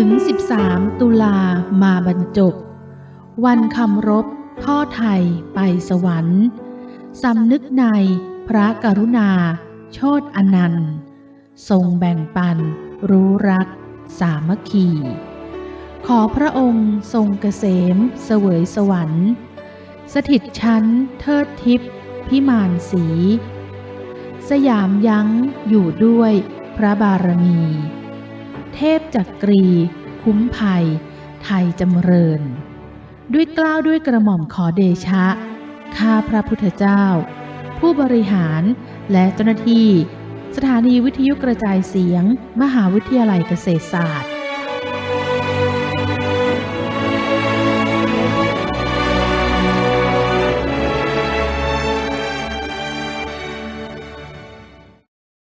ถึง 13 ตุลามาบรรจบ วันคำรบพ่อไทยไปสวรรค์สำนึกในพระกรุณา โชตอนันต์ ทรงแบ่งปัน รู้รัก สามัคคี ขอพระองค์ทรงเกษมเสวยสวรรค์ สถิตชั้นเทิดทิพย์พิมานสี สยามยั้งอยู่ด้วยพระบารมี เทพจักรี คุ้มภัย ไทยจำเริญ ด้วยกล้าวด้วยกระหม่อมขอเดชะ ข้าพระพุทธเจ้า ผู้บริหารและเจ้าหน้าที่ สถานีวิทยุกระจายเสียง มหาวิทยาลัยเกษตรศาสตร์